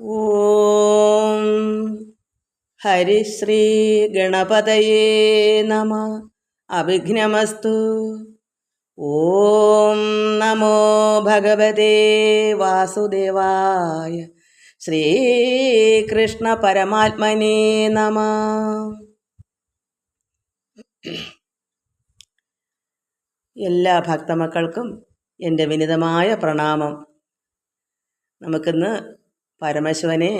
ഓം ഹരിശ്രീ ഗണപതയേ നമ. അഭിഘ്നമസ്തു ഓം നമോ ഭഗവതേ വാസുദേവായ ശ്രീകൃഷ്ണ പരമാത്മനേ നമ. എല്ലാ ഭക്തമക്കൾക്കും എന്റെ വിനിതമായ പ്രണാമം. നമുക്കിന്ന് പരമശിവനെ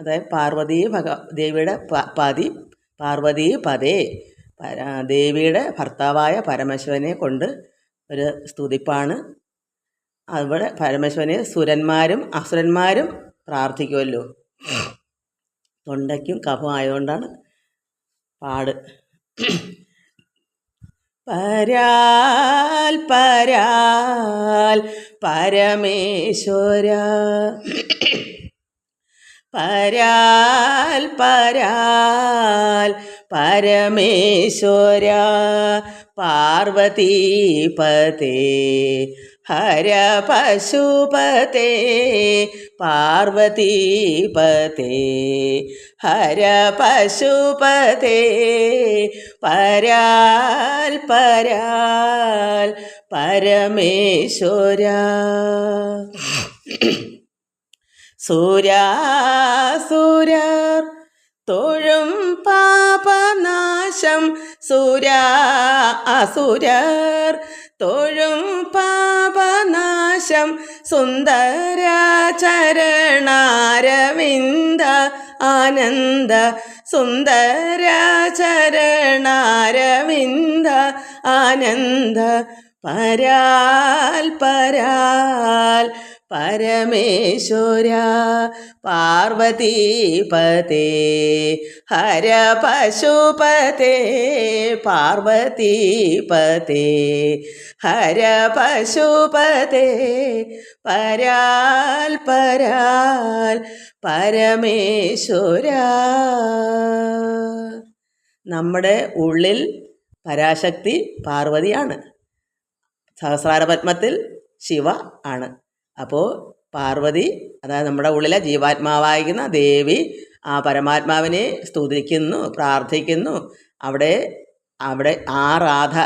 അതായത് പാർവതി ഭഗ ദേവിയുടെ പാതി പാർവതി പതേ ദേവിയുടെ ഭർത്താവായ പരമശിവനെ കൊണ്ട് ഒരു സ്തുതിപ്പാണ്. അവിടെ പരമശിവനെ സുരന്മാരും അസുരന്മാരും പ്രാർത്ഥിക്കുമല്ലോ തൊണ്ടയ്ക്കും കഫം ആയതുകൊണ്ടാണ് പാട്. പരാൽ പരാൽ പരമേശ്വര. പരാൽ പരാൽ പരമേശ്വര പാർവതീപതേ ഹര പശുപതേ പാർവതീപതേ ഹര പശുപതേ പരാൽ പരാൽ പരമേശ്വര. സൂരാസുരർ തൊഴും പാപനാശം. സൂര്യ അസുരർ തൊഴും പാപനാശം. സുന്ദര ചരണാരവിന്ദ ആനന്ദ സുന്ദര ചരണാരവിന്ദ ആനന്ദ. പരാൽ പരാൽ പരമേശ്വര പാർവതീപതേ ഹര പശുപതേ പാർവതീപതേ ഹര പശുപതേ പരാൽ പരാൽ പരമേശ്വര. നമ്മുടെ ഉള്ളിൽ പരാശക്തി പാർവതിയാണ്. സഹസ്രാരപത്മത്തിൽ ശിവ ആണ്. അപ്പോൾ പാർവതി അതായത് നമ്മുടെ ഉള്ളിലെ ജീവാത്മാവായിരിക്കുന്ന ദേവി ആ പരമാത്മാവിനെ സ്തുതിക്കുന്നു പ്രാർത്ഥിക്കുന്നു. അവിടെ അവിടെ ആ രാധ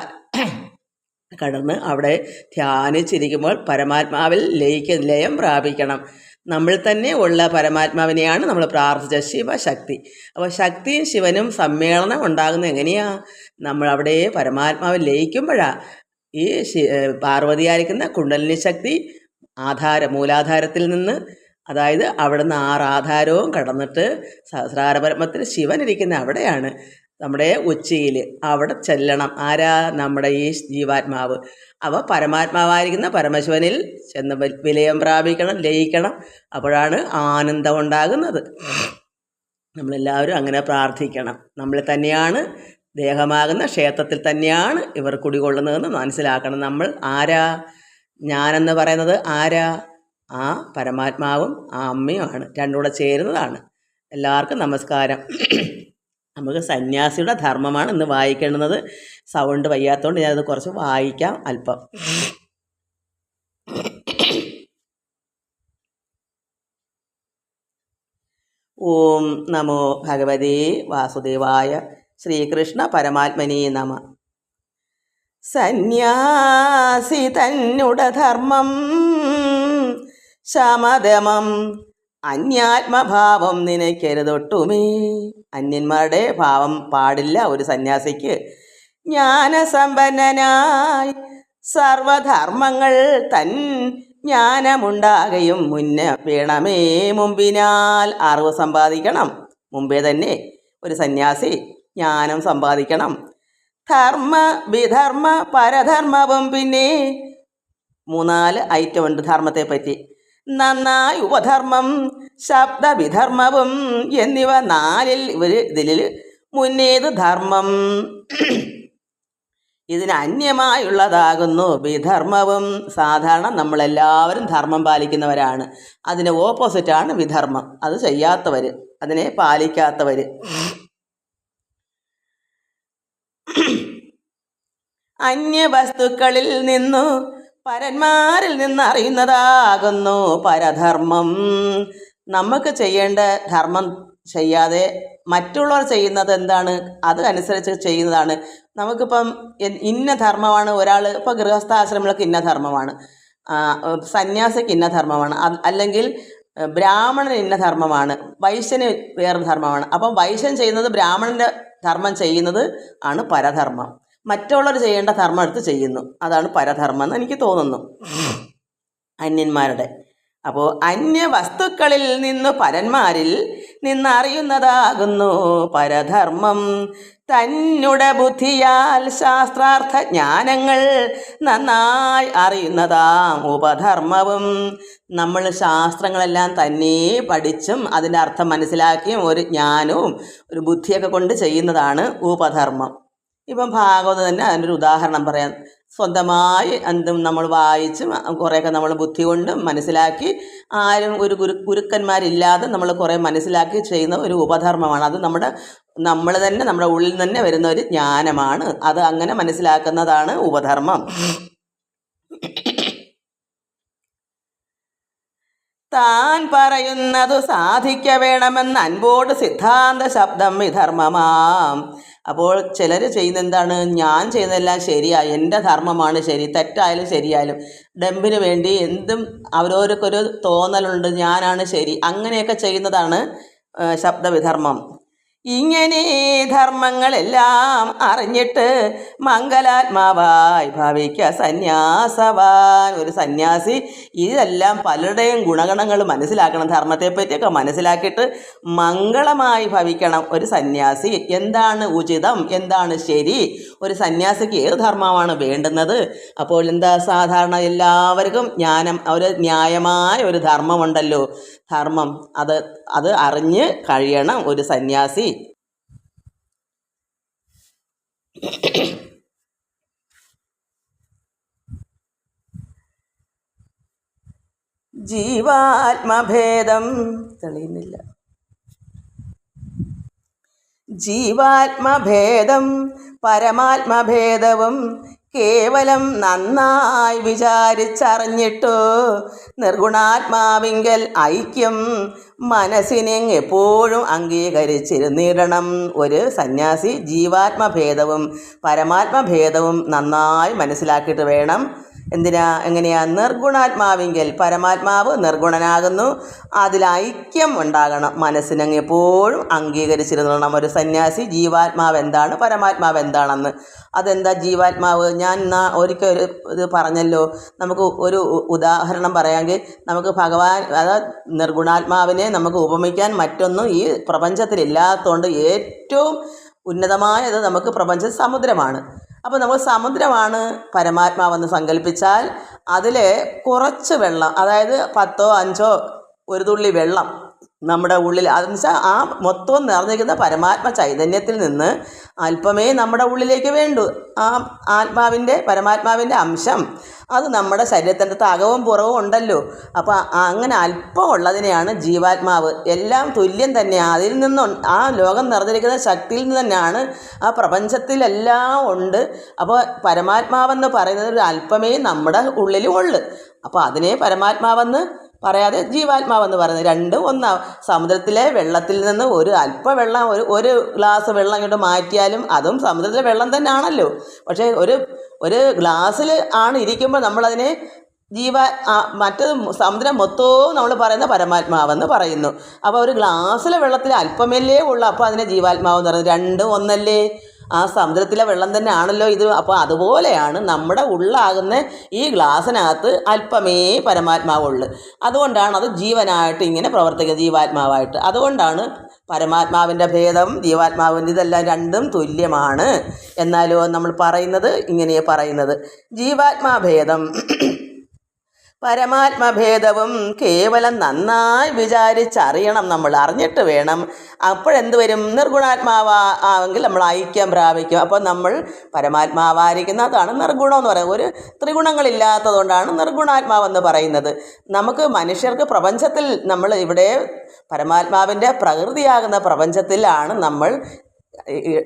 കടന്ന് അവിടെ ധ്യാനിച്ചിരിക്കുമ്പോൾ പരമാത്മാവിൽ ലയിക്ക ലയം പ്രാപിക്കണം. നമ്മൾ തന്നെ ഉള്ള പരമാത്മാവിനെയാണ് നമ്മൾ പ്രാർത്ഥിച്ച ശിവശക്തി. അപ്പോൾ ശക്തിയും ശിവനും സമ്മേളനം ഉണ്ടാകുന്നത് എങ്ങനെയാണ് നമ്മൾ അവിടെ പരമാത്മാവിൽ ലയിക്കുമ്പോഴാണ് ഈ പാർവതിയായിരിക്കുന്ന കുണ്ടലിനി ശക്തി ആധാര മൂലാധാരത്തിൽ നിന്ന് അതായത് അവിടുന്ന് ആറ് ആധാരവും കടന്നിട്ട് സഹസ്രാരപരമത്തിൽ ശിവൻ ഇരിക്കുന്ന അവിടെയാണ്. നമ്മുടെ ഉച്ചയിൽ അവിടെ ചെല്ലണം. ആരാ? നമ്മുടെ ഈ ജീവാത്മാവ്. അവ പരമാത്മാവായിരിക്കുന്ന പരമശിവനിൽ ചെന്ന് വിലയം പ്രാപിക്കണം ലയിക്കണം. അപ്പോഴാണ് ആനന്ദം ഉണ്ടാകുന്നത്. നമ്മളെല്ലാവരും അങ്ങനെ പ്രാർത്ഥിക്കണം. നമ്മൾ തന്നെയാണ് ദേഹമാകുന്ന ക്ഷേത്രത്തിൽ തന്നെയാണ് ഇവർ കുടികൊള്ളുന്നതെന്ന് മനസ്സിലാക്കണം. നമ്മൾ ആരാ? ഞാനെന്ന് പറയുന്നത് ആരാ? ആ പരമാത്മാവും ആ അമ്മയുമാണ് രണ്ടും കൂടെ ചേരുന്നതാണ്. എല്ലാവർക്കും നമസ്കാരം. നമുക്ക് സന്യാസിയുടെ ധർമ്മമാണ് ഇന്ന് വായിക്കേണ്ടത് സൗണ്ട് വയ്യാത്തതുകൊണ്ട് ഞാനത് കുറച്ച് വായിക്കാം അല്പം. ഓം നമോ ഭഗവതേ വാസുദേവായ ശ്രീകൃഷ്ണ പരമാത്മനേ നമ. സന്യാസി തന്നുട ധർമ്മം ശമദമം അന്യാത്മഭാവം നിനക്കരുതൊട്ടുമേ അന്യന്മാരുടെ ഭാവം പാടില്ല ഒരു സന്യാസിക്ക്. ജ്ഞാനസമ്പന്നനായി സർവധർമ്മങ്ങൾ തൻ ജ്ഞാനമുണ്ടാകയും മുന്നേ വേണമേ. മുമ്പിനാൽ അറിവ് സമ്പാദിക്കണം. മുമ്പേ തന്നെ ഒരു സന്യാസി ജ്ഞാനം സമ്പാദിക്കണം. ധർമ്മ വിധർമ്മ പരധർമ്മവും പിന്നെ മൂന്നാൽ ഐറ്റം ഉണ്ട് ധർമ്മത്തെ പറ്റി. നന്നായി ഉപധർമ്മം ശബ്ദവിധർമ്മവും എന്നിവ നാലിൽ ഇവർ ഇതിൽ മുന്നേത് ധർമ്മം. ഇതിന് അന്യമായുള്ളതാകുന്നു വിധർമ്മവും. സാധാരണ നമ്മളെല്ലാവരും ധർമ്മം പാലിക്കുന്നവരാണ്. അതിന് ഓപ്പോസിറ്റാണ് വിധർമ്മം. അത് ചെയ്യാത്തവർ അതിനെ പാലിക്കാത്തവർ അന്യവസ്തുക്കളിൽ നിന്നു പരന്മാരിൽ നിന്ന് അറിയുന്നതാകുന്നു പരധർമ്മം. നമുക്ക് ചെയ്യേണ്ട ധർമ്മം ചെയ്യാതെ മറ്റുള്ളവർ ചെയ്യുന്നത് എന്താണ്? അത് അനുസരിച്ച് ചെയ്യുന്നതാണ്. നമുക്കിപ്പം ഇന്ന ധർമ്മമാണ് ഒരാൾ ഇപ്പോൾ ഗൃഹസ്ഥാശ്രമങ്ങൾക്ക് ഇന്ന ധർമ്മമാണ്. സന്യാസിക്ക് ഇന്ന ധർമ്മമാണ്. അല്ലെങ്കിൽ ബ്രാഹ്മണന് ഇന്ന ധർമ്മമാണ്. വൈശ്യന് വേറെ ധർമ്മമാണ്. അപ്പം വൈശ്യൻ ചെയ്യുന്നത് ബ്രാഹ്മണന്റെ ധർമ്മം ചെയ്യുന്നത് ആണ് പരധർമ്മം. മറ്റുള്ളവർ ചെയ്യേണ്ട ധർമ്മം എടുത്ത് ചെയ്യുന്നു. അതാണ് പരധർമ്മം എന്ന് എനിക്ക് തോന്നുന്നു. അന്യന്മാരുടെ. അപ്പോൾ അന്യ വസ്തുക്കളിൽ നിന്ന് പരന്മാരിൽ നിന്നറിയുന്നതാകുന്നു പരധർമ്മം. തന്നുടെ ബുദ്ധിയാൽ ശാസ്ത്രാർത്ഥ ജ്ഞാനങ്ങൾ നന്നായി അറിയുന്നതാം ഉപധർമ്മവും. നമ്മൾ ശാസ്ത്രങ്ങളെല്ലാം തന്നെ പഠിച്ചും അതിന്റെ അർത്ഥം മനസ്സിലാക്കിയും ഒരു ജ്ഞാനവും ഒരു ബുദ്ധിയൊക്കെ കൊണ്ട് ചെയ്യുന്നതാണ് ഉപധർമ്മം. ഇപ്പം ഭാഗവതം തന്നെ ഒരു ഉദാഹരണം പറയാം. സ്വന്തമായി എന്തും നമ്മൾ വായിച്ച് കുറേയൊക്കെ നമ്മൾ ബുദ്ധി കൊണ്ട് മനസ്സിലാക്കി ആരും ഒരു ഗുരു ഗുരുക്കന്മാരില്ലാതെ നമ്മൾ കുറേ മനസ്സിലാക്കി ചെയ്യുന്ന ഒരു ഉപധർമ്മമാണ്. അത് നമ്മുടെ നമ്മൾ തന്നെ നമ്മുടെ ഉള്ളിൽ തന്നെ വരുന്ന ഒരു ജ്ഞാനമാണ്. അത് അങ്ങനെ മനസ്സിലാക്കുന്നതാണ് ഉപധർമ്മം. താൻ പറയുന്നതു സാധിക്ക വേണമെന്ന് അൻപോട് സിദ്ധാന്ത ശബ്ദം വിധർമ്മമാം. അപ്പോൾ ചിലർ ചെയ്യുന്ന എന്താണ് ഞാൻ ചെയ്യുന്നതെല്ലാം ശരിയാ എന്റെ ധർമ്മമാണ് ശരി തെറ്റായാലും ശരിയായാലും. ഡംബിന് വേണ്ടി എന്തും അവരോർക്കൊരു തോന്നലുണ്ട് ഞാനാണ് ശരി. അങ്ങനെയൊക്കെ ചെയ്യുന്നതാണ് ശബ്ദവിധർമ്മം. ഇങ്ങനെ ധർമ്മങ്ങളെല്ലാം അറിഞ്ഞിട്ട് മംഗലാത്മാവായി ഭാവിക്ക സന്യാസവാൻ. ഒരു സന്യാസി ഇതെല്ലാം പലരുടെയും ഗുണഗണങ്ങൾ മനസ്സിലാക്കണം ധർമ്മത്തെ പറ്റിയൊക്കെ മനസ്സിലാക്കിയിട്ട് മംഗളമായി ഭവിക്കണം. ഒരു സന്യാസി എന്താണ് ഉചിതം എന്താണ് ശരി? ഒരു സന്യാസിക്ക് ഏത് ധർമ്മമാണ് വേണ്ടുന്നത്? അപ്പോൾ എന്താ സാധാരണ എല്ലാവർക്കും ജ്ഞാനം ഒരു ന്യായമായ ഒരു ധർമ്മമുണ്ടല്ലോ. ധർമ്മം അത് അത് അറിഞ്ഞ് കഴിയണം ഒരു സന്യാസി. ജീവാത്മഭേദം. തെളിയുന്നില്ല. ജീവാത്മഭേദം പരമാത്മഭേദവും കേവലം നന്നായി വിചാരിച്ചറിഞ്ഞിട്ടു നിർഗുണാത്മാവിങ്കൽ ഐക്യം മനസ്സിനെ എപ്പോഴും അംഗീകരിച്ചിരുന്നിടണം. ഒരു സന്യാസി ജീവാത്മഭേദവും പരമാത്മഭേദവും നന്നായി മനസ്സിലാക്കിയിട്ട് വേണം എന്തിനാ? എങ്ങനെയാ? നിർഗുണാത്മാവിങ്കിൽ പരമാത്മാവ് നിർഗുണനാകുന്നു. അതിൽ ഐക്യം ഉണ്ടാകണം. മനസ്സിനങ്ങ് എപ്പോഴും അംഗീകരിച്ചിരുന്നോണം ഒരു സന്യാസി ജീവാത്മാവ് എന്താണ്? പരമാത്മാവ് എന്താണെന്ന്. അതെന്താ ജീവാത്മാവ്? ഞാൻ എന്നാ ഒരിക്കൽ ഒരു ഇത് പറഞ്ഞല്ലോ. നമുക്ക് ഒരു ഉദാഹരണം പറയാമെങ്കിൽ നമുക്ക് ഭഗവാൻ അതായത് നിർഗുണാത്മാവിനെ നമുക്ക് ഉപമിക്കാൻ മറ്റൊന്നും ഈ പ്രപഞ്ചത്തിലില്ലാത്തതുകൊണ്ട് ഏറ്റവും ഉന്നതമായത് നമുക്ക് പ്രപഞ്ച സമുദ്രമാണ്. അപ്പോൾ നമ്മൾ സമുദ്രമാണ് പരമാത്മാവെന്ന് സങ്കല്പിച്ചാൽ അതിൽ കുറച്ച് വെള്ളം അതായത് പത്തോ അഞ്ചോ ഒരു തുള്ളി വെള്ളം നമ്മുടെ ഉള്ളിൽ അതെന്ന് വെച്ചാൽ ആ മൊത്തം നിറഞ്ഞിരിക്കുന്ന പരമാത്മ ചൈതന്യത്തിൽ നിന്ന് അല്പമേ നമ്മുടെ ഉള്ളിലേക്ക് വേണ്ടു. ആ ആത്മാവിന്റെ പരമാത്മാവിന്റെ അംശം. അത് നമ്മുടെ ശരീരത്തിന്റെ അകവും പുറവും ഉണ്ടല്ലോ. അപ്പോൾ അങ്ങനെ അല്പം ഉള്ളതിനെയാണ് ജീവാത്മാവ്. എല്ലാം തുല്യം തന്നെ അതിൽ നിന്നും ആ ലോകം നിറഞ്ഞിരിക്കുന്ന ശക്തിയിൽ നിന്ന് തന്നെയാണ് ആ പ്രപഞ്ചത്തിലെല്ലാം ഉണ്ട്. അപ്പോൾ പരമാത്മാവെന്ന് പറയുന്നത് ഒരു അല്പമേ നമ്മുടെ ഉള്ളിലും ഉള്ളു. അപ്പോൾ അതിനെ പരമാത്മാവെന്ന് പറയാതെ ജീവാത്മാവെന്ന് പറയുന്നത്. രണ്ടും ഒന്നാ. സമുദ്രത്തിലെ വെള്ളത്തിൽ നിന്ന് ഒരു അല്പ വെള്ളം ഒരു ഒരു ഗ്ലാസ് വെള്ളം ഇങ്ങോട്ട് മാറ്റിയാലും അതും സമുദ്രത്തിലെ വെള്ളം തന്നെ ആണല്ലോ പക്ഷേ ഒരു ഒരു ഗ്ലാസ്സിൽ ആണ് ഇരിക്കുമ്പോൾ നമ്മളതിനെ ജീവ മറ്റത് സമുദ്രം മൊത്തവും നമ്മൾ പറയുന്ന പരമാത്മാവെന്ന് പറയുന്നു. അപ്പോൾ ഒരു ഗ്ലാസ്സിലെ വെള്ളത്തിൽ അല്പമല്ലേ ഉള്ളൂ. അപ്പോൾ അതിനെ ജീവാത്മാവെന്ന് പറയുന്നത്. രണ്ടും ഒന്നല്ലേ? ആ സമുദ്രത്തിലെ വെള്ളം തന്നെ ആണല്ലോ ഇത്. അപ്പോൾ അതുപോലെയാണ് നമ്മുടെ ഉള്ളാകുന്ന ഈ ഗ്ലാസ്സിനകത്ത് അല്പമേ പരമാത്മാവുള്ളു. അതുകൊണ്ടാണ് അത് ജീവനായിട്ട് ഇങ്ങനെ പ്രവർത്തിക്കുന്നത് ജീവാത്മാവായിട്ട്. അതുകൊണ്ടാണ് പരമാത്മാവിന്റെ ഭേദം ജീവാത്മാവിന്റെ ഇതെല്ലാം രണ്ടും തുല്യമാണ്. എന്നാലോ നമ്മൾ പറയുന്നത് ഇങ്ങനെയാണ് പറയുന്നത്. ജീവാത്മാഭേദം പരമാത്മഭേദവും കേവലം നന്നായി വിചാരിച്ചറിയണം നമ്മൾ അറിഞ്ഞിട്ട് വേണം. അപ്പോഴെന്ത് വരും നിർഗുണാത്മാവാ ആവെങ്കിൽ നമ്മൾ ഐക്യം പ്രാപിക്കും. അപ്പോൾ നമ്മൾ പരമാത്മാവായിരിക്കുന്ന അതാണ് നിർഗുണം എന്ന് പറയുന്നത്. ഒരു ത്രിഗുണങ്ങളില്ലാത്തതുകൊണ്ടാണ് നിർഗുണാത്മാവെന്ന് പറയുന്നത്. നമുക്ക് മനുഷ്യർക്ക് പ്രപഞ്ചത്തിൽ നമ്മൾ ഇവിടെ പരമാത്മാവിന്റെ പ്രകൃതിയാകുന്ന പ്രപഞ്ചത്തിലാണ് നമ്മൾ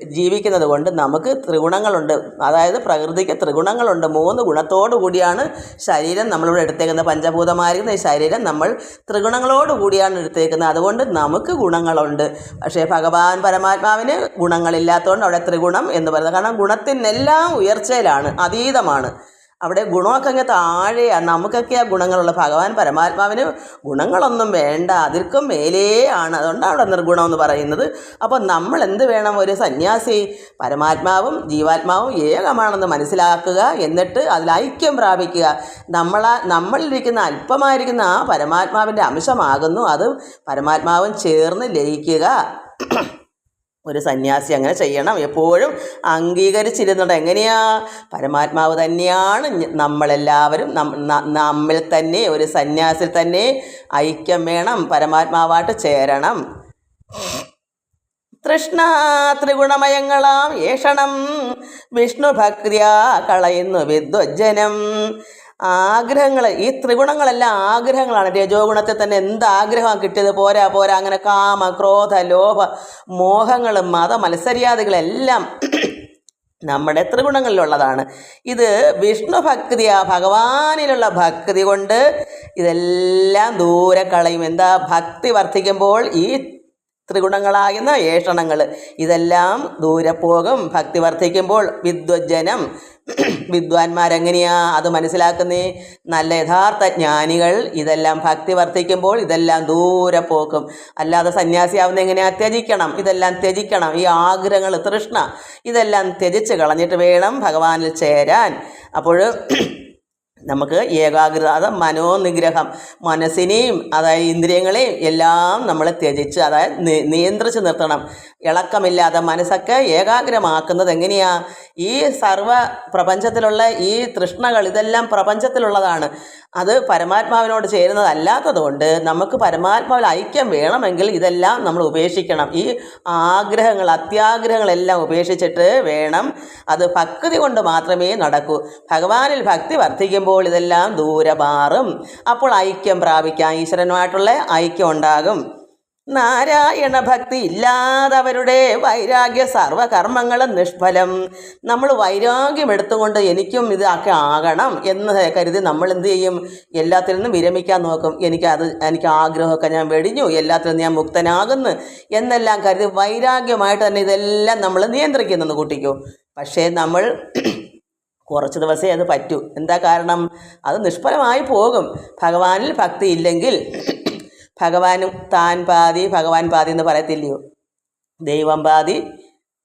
ജീവിക്കുന്നത് കൊണ്ട് നമുക്ക് ത്രിഗുണങ്ങളുണ്ട്. അതായത് പ്രകൃതിക്ക് ത്രിഗുണങ്ങളുണ്ട്. മൂന്ന് ഗുണത്തോടു കൂടിയാണ് ശരീരം നമ്മളിവിടെ എടുത്തേക്കുന്നത്. പഞ്ചഭൂതമായിരിക്കുന്ന ഈ ശരീരം നമ്മൾ ത്രിഗുണങ്ങളോട് കൂടിയാണ് എടുത്തേക്കുന്നത്. അതുകൊണ്ട് നമുക്ക് ഗുണങ്ങളുണ്ട്. പക്ഷേ ഭഗവാൻ പരമാത്മാവിന് ഗുണങ്ങളില്ലാത്തതുകൊണ്ട് അവിടെ ത്രിഗുണം എന്ന് പറയുന്നത്. കാരണം ഗുണത്തിനെല്ലാം ഉയർച്ചയിലാണ് അതീതമാണ്. അവിടെ ഗുണമൊക്കെ അങ്ങ് താഴെയാണ് നമുക്കൊക്കെ ആ ഗുണങ്ങളുള്ള ഭഗവാൻ പരമാത്മാവിന് ഗുണങ്ങളൊന്നും വേണ്ട അതിർക്കും മേലേ ആണ്. അതുകൊണ്ടാണ് അവിടെ നിർഗുണം എന്ന് പറയുന്നത്. അപ്പോൾ നമ്മൾ എന്ത് വേണം? ഒരു സന്യാസി പരമാത്മാവും ജീവാത്മാവും ഏകമാണെന്ന് മനസ്സിലാക്കുക എന്നിട്ട് അതിൽ ഐക്യം പ്രാപിക്കുക. നമ്മളാ നമ്മളിരിക്കുന്ന അല്പമായിരിക്കുന്ന ആ പരമാത്മാവിന്റെ അംശമാകുന്നു. അത് പരമാത്മാവും ചേർന്ന് ലയിക്കുക. ഒരു സന്യാസി അങ്ങനെ ചെയ്യണം. എപ്പോഴും അംഗീകരിച്ചിരുന്നത് എങ്ങനെയാ? പരമാത്മാവ് തന്നെയാണ് നമ്മളെല്ലാവരും നമ്മിൽ തന്നെ ഒരു സന്യാസിൽ തന്നെ ഐക്യം വേണം പരമാത്മാവായിട്ട് ചേരണം. തൃഷ്ണ ത്രിഗുണമയങ്ങളാം ഏഷണം വിഷ്ണു ഭക്തിയാ കളയുന്നു വിദ്വജ്ജനം. ആഗ്രഹങ്ങൾ ഈ ത്രിഗുണങ്ങളെല്ലാം ആഗ്രഹങ്ങളാണ്. രജോ ഗുണത്തെ തന്നെ എന്ത് ആഗ്രഹമാണ് കിട്ടിയത്? പോരാ പോരാ. അങ്ങനെ കാമ ക്രോധ ലോഭ മോഹങ്ങൾ മത മത്സര്യാദികളെല്ലാം നമ്മുടെ ത്രിഗുണങ്ങളിലുള്ളതാണ്. ഇത് വിഷ്ണു ഭക്തിയാ ഭഗവാനിലുള്ള ഭക്തി കൊണ്ട് ഇതെല്ലാം ദൂരെ കളയും. എന്താ? ഭക്തി വർദ്ധിക്കുമ്പോൾ ഈ ത്രിഗുണങ്ങളാകുന്ന ഏഷണങ്ങൾ. ഇതെല്ലാം ദൂരെ പോകും ഭക്തി വർദ്ധിക്കുമ്പോൾ വിദ്വജ്ജനം വിദ്വാൻമാരെങ്ങനെയാ അത് മനസ്സിലാക്കുന്നേ? നല്ല യഥാർത്ഥ ജ്ഞാനികൾ ഇതെല്ലാം ഭക്തി വർദ്ധിക്കുമ്പോൾ ഇതെല്ലാം ദൂരെ പോക്കും അല്ലാതെ സന്യാസിയാവുന്ന എങ്ങനെയാ? ത്യജിക്കണം. ഇതെല്ലാം ത്യജിക്കണം. ഈ ആഗ്രഹങ്ങൾ തൃഷ്ണ. ഇതെല്ലാം ത്യജിച്ച് കളഞ്ഞിട്ട് വേണം ഭഗവാനിൽ ചേരാൻ. അപ്പോൾ നമുക്ക് ഏകാഗ്രത മനോനിഗ്രഹം മനസ്സിനെയും അതായത് ഇന്ദ്രിയങ്ങളെയും എല്ലാം നമ്മൾ ത്യജിച്ച് അതായത് നിയന്ത്രിച്ച് നിർത്തണം. ഇളക്കമില്ലാതെ മനസ്സൊക്കെ ഏകാഗ്രമാക്കുന്നത് എങ്ങനെയാണ് ഈ സർവ പ്രപഞ്ചത്തിലുള്ള ഈ തൃഷ്ണകൾ ഇതെല്ലാം പ്രപഞ്ചത്തിലുള്ളതാണ്. അത് പരമാത്മാവിനോട് ചേരുന്നതല്ലാത്തതുകൊണ്ട് നമുക്ക് പരമാത്മാവിൽ ഐക്യം വേണമെങ്കിൽ ഇതെല്ലാം നമ്മൾ ഉപേക്ഷിക്കണം. ഈ ആഗ്രഹങ്ങൾ അത്യാഗ്രഹങ്ങളെല്ലാം ഉപേക്ഷിച്ചിട്ട് വേണം അത് ഭക്തി കൊണ്ട് മാത്രമേ നടക്കൂ. ഭഗവാനിൽ ഭക്തി വർദ്ധിക്കുമ്പോൾ ഇതെല്ലാം ദൂരെ മാറും അപ്പോൾ ഐക്യം പ്രാപിക്കാം. ഈശ്വരനുമായിട്ടുള്ള ഐക്യം ഉണ്ടാകും. നാരായണ ഭക്തി ഇല്ലാതവരുടെ വൈരാഗ്യ സർവകർമ്മങ്ങളും നിഷ്ഫലം. നമ്മൾ വൈരാഗ്യം എടുത്തുകൊണ്ട് എനിക്കും ഇതൊക്കെ ആകണം എന്ന് കരുതി നമ്മൾ എന്ത് ചെയ്യും? എല്ലാത്തിൽ നിന്നും വിരമിക്കാൻ നോക്കും. എനിക്കത് എനിക്ക് ആഗ്രഹമൊക്കെ ഞാൻ വെടിഞ്ഞു. എല്ലാത്തിൽ നിന്ന് ഞാൻ മുക്തനാകുന്നു എന്നെല്ലാം കരുതി വൈരാഗ്യമായിട്ട് തന്നെ ഇതെല്ലാം നമ്മൾ നിയന്ത്രിക്കുന്നെന്ന് കുട്ടിക്കോ. പക്ഷേ നമ്മൾ കുറച്ച് ദിവസമേ അത് പറ്റൂ. എന്താ കാരണം? അത് നിഷ്ഫലമായി പോകും. ഭഗവാനിൽ ഭക്തി ഇല്ലെങ്കിൽ ഭഗവാനും താൻ പാതി ഭഗവാൻ പാതി എന്ന് പറയത്തില്ലയോ? ദൈവം പാതി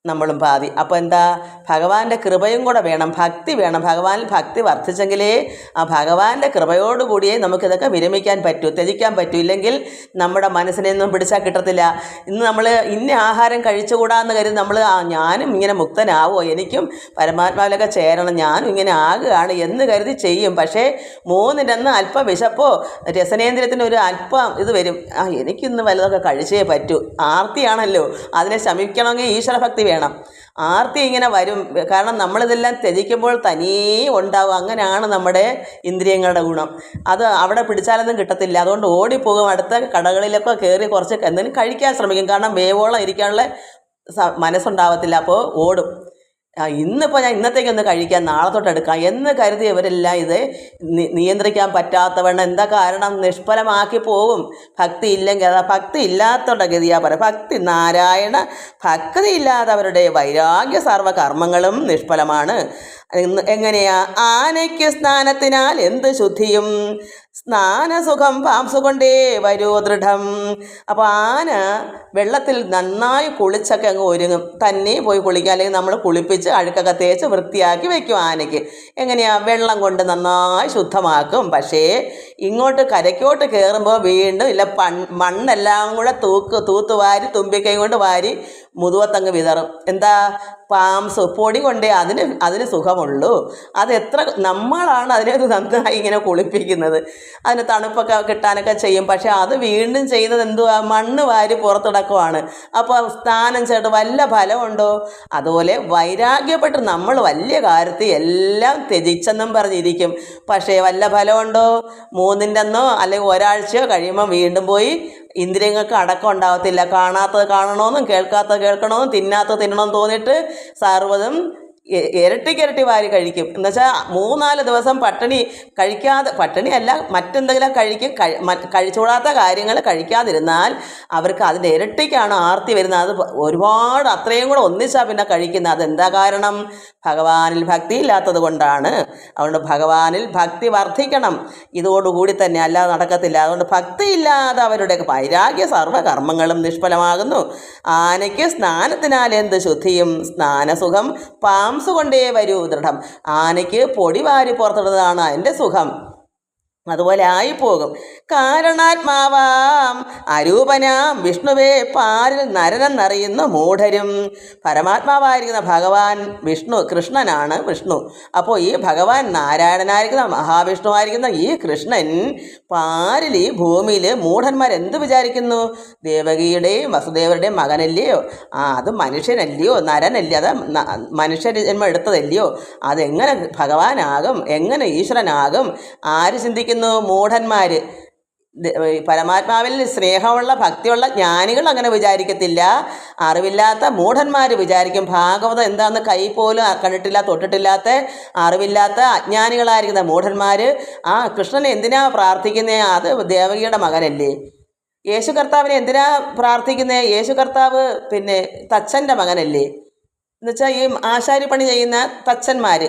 നമ്മളും പാതി അപ്പോൾ എന്താ? ഭഗവാന്റെ കൃപയും കൂടെ വേണം ഭക്തി വേണം. ഭഗവാനിൽ ഭക്തി വർദ്ധിച്ചെങ്കിലേ ആ ഭഗവാന്റെ കൃപയോടുകൂടിയേ നമുക്കിതൊക്കെ വിരമിക്കാൻ പറ്റൂ ത്യജിക്കാൻ പറ്റൂ. ഇല്ലെങ്കിൽ നമ്മുടെ മനസ്സിനെയൊന്നും പിടിച്ചാൽ കിട്ടത്തില്ല. ഇന്ന് നമ്മൾ ഇന്ന ആഹാരം കഴിച്ചുകൂടാന്ന് കരുതി നമ്മൾ ഞാനും ഇങ്ങനെ മുക്തനാവോ എനിക്കും പരമാത്മാവിലൊക്കെ ചേരണം ഞാനും ഇങ്ങനെ ആകുകയാണ് എന്ന് കരുതി ചെയ്യും. പക്ഷേ മൂന്നിന്റെ അന്ന് അല്പം വിശപ്പോ രസനേന്ദ്രിയത്തിന് ഒരു അല്പം ഇത് വരും. ആ എനിക്കിന്ന് വല്ലതൊക്കെ കഴിച്ചേ പറ്റൂ. ആർത്തിയാണല്ലോ. അതിനെ ശമിക്കണമെങ്കിൽ ഈശ്വരഭക്തി വേണം. ആർത്തി ഇങ്ങനെ വരും. കാരണം നമ്മളിതെല്ലാം ത്യജിക്കുമ്പോൾ തനിയേ ഉണ്ടാവും. അങ്ങനെയാണ് നമ്മുടെ ഇന്ദ്രിയങ്ങളുടെ ഗുണം. അത് അവിടെ പിടിച്ചാലൊന്നും കിട്ടത്തില്ല. അതുകൊണ്ട് ഓടിപ്പോകും. അടുത്ത കടകളിലൊക്കെ കയറി കുറച്ച് എന്തെങ്കിലും കഴിക്കാൻ ശ്രമിക്കും. കാരണം വേവോളം ഇരിക്കാനുള്ള മനസ്സുണ്ടാവത്തില്ല. അപ്പോൾ ഓടും. ഇന്നിപ്പോൾ ഞാൻ ഇന്നത്തേക്കൊന്ന് കഴിക്കാം നാളെ തൊട്ട് എടുക്കാം എന്ന് കരുതി ഇവരെല്ലാം ഇത് നിയന്ത്രിക്കാൻ പറ്റാത്തവണ്ണം എന്താ കാരണം? നിഷ്ഫലമാക്കി പോകും ഭക്തി ഇല്ലെങ്കിൽ അതാ ഭക്തി ഇല്ലാത്തവരുടെ ഗതിയാ പറയാം ഭക്തി നാരായണ ഭക്തി ഇല്ലാത്തവരുടെ വൈരാഗ്യ സർവകർമ്മങ്ങളും നിഷ്ഫലമാണ്. എങ്ങനെയാ? ആനയ്ക്ക് സ്നാനത്തിനാൽ എന്ത് ശുദ്ധിയും? സ്നാനസുഖം പാംസുകൊണ്ടേ വരൂ ദൃഢം. അപ്പോൾ ആന വെള്ളത്തിൽ നന്നായി കുളിച്ചൊക്കെ അങ്ങ് ഒരുങ്ങും. തന്നെ പോയി കുളിക്കുക അല്ലെങ്കിൽ നമ്മൾ കുളിപ്പിച്ച് അഴുക്കൊക്കെ തേച്ച് വൃത്തിയാക്കി വെക്കും ആനയ്ക്ക്. എങ്ങനെയാണ് വെള്ളം കൊണ്ട് നന്നായി ശുദ്ധമാക്കും. പക്ഷേ ഇങ്ങോട്ട് കരയ്ക്കോട്ട് കയറുമ്പോൾ വീണ്ടും ഇല്ല പൺ മണ്ണെല്ലാം കൂടെ തൂക്ക് തൂത്ത് വാരി തുമ്പിക്കൈ കൊണ്ട് വാരി മുതുവത്തങ്ങ് വിതറും. എന്താ? പാംസ് പൊടി കൊണ്ടേ അതിന് അതിന് സുഖമുള്ളൂ. അത് എത്ര നമ്മളാണ് അതിനെ നന്നായി ഇങ്ങനെ കുളിപ്പിക്കുന്നത്. അതിന് തണുപ്പൊക്കെ കിട്ടാനൊക്കെ ചെയ്യും. പക്ഷേ അത് വീണ്ടും ചെയ്യുന്നത് എന്തുവാ? മണ്ണ് വാരി പുറത്തിടക്കുവാണ്. അപ്പോൾ സ്ഥാനം ചേട്ട് വല്ല ഫലമുണ്ടോ? അതുപോലെ വൈരാഗ്യപ്പെട്ട് നമ്മൾ വലിയ കാര്യത്തിൽ എല്ലാം ത്യജിച്ചെന്നും പറഞ്ഞിരിക്കും. പക്ഷേ വല്ല ഫലമുണ്ടോ? മൂന്നിന്റെ അന്നോ അല്ലെങ്കിൽ ഒരാഴ്ചയോ കഴിയുമ്പോൾ വീണ്ടും പോയി ഇന്ദ്രിയങ്ങൾക്ക് അടക്കം ഉണ്ടാകത്തില്ല. കാണാത്തത് കാണണമെന്നും കേൾക്കാത്തത് കേൾക്കണമെന്നും തിന്നാത്തത് തിന്നണമെന്ന് തോന്നിയിട്ട് സർവതും ഇരട്ടിക്കിരട്ടി വാരി കഴിക്കും. എന്നുവെച്ചാൽ മൂന്നാൽ ദിവസം പട്ടിണി കഴിക്കാതെ പട്ടിണിയല്ല മറ്റെന്തെങ്കിലും കഴിക്കും കഴിച്ചുകൂടാത്ത കാര്യങ്ങൾ കഴിക്കാതിരുന്നാൽ അവർക്ക് അതിന്റെ ഇരട്ടിക്കാണ് ആർത്തി വരുന്നത്. അത് ഒരുപാട് അത്രയും കൂടെ ഒന്നിച്ചാൽ പിന്നെ കഴിക്കുന്നത്. അതെന്താ കാരണം? ഭഗവാനിൽ ഭക്തി ഇല്ലാത്തത് കൊണ്ടാണ്. അതുകൊണ്ട് ഭഗവാനിൽ ഭക്തി വർദ്ധിക്കണം. ഇതോടുകൂടി തന്നെ അല്ലാതെ നടക്കത്തില്ല. അതുകൊണ്ട് ഭക്തി ഇല്ലാതെ അവരുടെ വൈരാഗ്യ സർവകർമ്മങ്ങളും നിഷ്ഫലമാകുന്നു. ആനയ്ക്ക് സ്നാനത്തിനാൽ എന്ത് ശുദ്ധിയും സ്നാനസുഖം പാംസ് കൊണ്ടേ വരൂ ദൃഢം. ആനയ്ക്ക് പൊടി വാരി പുറത്തിടുന്നതാണ് അതിന്റെ സുഖം. അതുപോലെ ആയിപ്പോകും. കാരണാത്മാവാം അരൂപനാം വിഷ്ണുവേ പാരിൽ നരനെന്നറിയുന്ന മൂഢരും. പരമാത്മാവായിരിക്കുന്ന ഭഗവാൻ വിഷ്ണു കൃഷ്ണനാണ് വിഷ്ണു. അപ്പോൾ ഈ ഭഗവാൻ നാരായണനായിരിക്കുന്ന മഹാവിഷ്ണുവായിരിക്കുന്ന ഈ കൃഷ്ണൻ പാരിൽ ഈ ഭൂമിയിൽ മൂഢന്മാരെന്ത് വിചാരിക്കുന്നു? ദേവകിയുടെയും വസുദേവരുടെയും മകനല്ലയോ? ആ അത് മനുഷ്യനല്ലയോ? നരനല്ലേ അത് മനുഷ്യ ജന്മം എടുത്തതല്ലയോ? അതെങ്ങനെ ഭഗവാനാകും? എങ്ങനെ ഈശ്വരനാകും? ആര് ചിന്തിക്കുന്നു? മൂഢന്മാർ പരമാത്മാവിൽ സ്നേഹമുള്ള ഭക്തിയുള്ള ജ്ഞാനികൾ അങ്ങനെ വിചാരിക്കത്തില്ല. അറിവില്ലാത്ത മൂഢന്മാർ വിചാരിക്കും ഭാഗവതം എന്താണെന്ന് കൈ പോലും കണ്ടിട്ടില്ല തൊട്ടിട്ടില്ലാത്ത അറിവില്ലാത്ത അജ്ഞാനികളായിരിക്കുന്ന മൂഢന്മാർ ആ കൃഷ്ണനെ എന്തിനാ പ്രാർത്ഥിക്കുന്നത് അത് ദേവകിയുടെ മകനല്ലേ. യേശു കർത്താവിനെ എന്തിനാ പ്രാർത്ഥിക്കുന്നത് യേശു കർത്താവ് പിന്നെ തച്ചന്റെ മകനല്ലേ. എന്നുവെച്ചാൽ ഈ ആശാരിപ്പണി ചെയ്യുന്ന തച്ചന്മാർ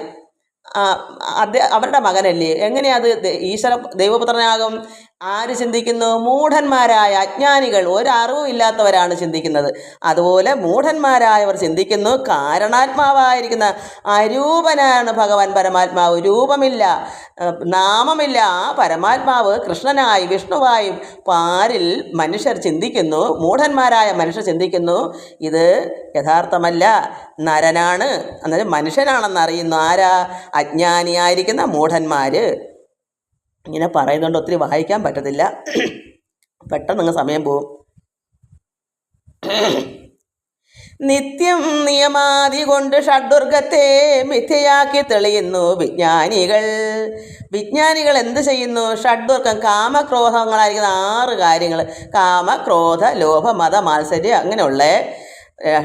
അദ്ദേഹം അവരുടെ മകനല്ലേ? എങ്ങനെയാ അത് ഈശ്വര ദൈവപുത്രനാകും? ആര് ചിന്തിക്കുന്നു? മൂഢന്മാരായ അജ്ഞാനികൾ. ഒരറിവും ഇല്ലാത്തവരാണ് ചിന്തിക്കുന്നത്. അതുപോലെ മൂഢന്മാരായവർ ചിന്തിക്കുന്നു കാരണാത്മാവായിരിക്കുന്ന അരൂപനാണ് ഭഗവാൻ പരമാത്മാവ്. രൂപമില്ല നാമമില്ല. ആ പരമാത്മാവ് കൃഷ്ണനായി വിഷ്ണുവായി പാരിൽ മനുഷ്യർ ചിന്തിക്കുന്നു മൂഢന്മാരായ മനുഷ്യർ ചിന്തിക്കുന്നു ഇത് യഥാർത്ഥമല്ല. നരനാണ് എന്നത് മനുഷ്യനാണെന്നറിയുന്നു. ആരാ? അജ്ഞാനിയായിരിക്കുന്ന മൂഢന്മാർ ഇങ്ങനെ പറയുന്നതുകൊണ്ട് ഒത്തിരി വായിക്കാൻ പറ്റത്തില്ല. പെട്ടെന്ന് നിങ്ങൾ സമയം പോവും. നിത്യം നിയമാതി കൊണ്ട് ഷഡ്ദുർഗത്തെ മിഥ്യയാക്കി തെളിയുന്നു വിജ്ഞാനികൾ. വിജ്ഞാനികൾ എന്ത് ചെയ്യുന്നു? ഷഡ്ദുർഗം കാമക്രോധങ്ങളായിരിക്കുന്ന ആറ് കാര്യങ്ങൾ. കാമക്രോധ ലോഭ മത മാത്സര്യം അങ്ങനെയുള്ള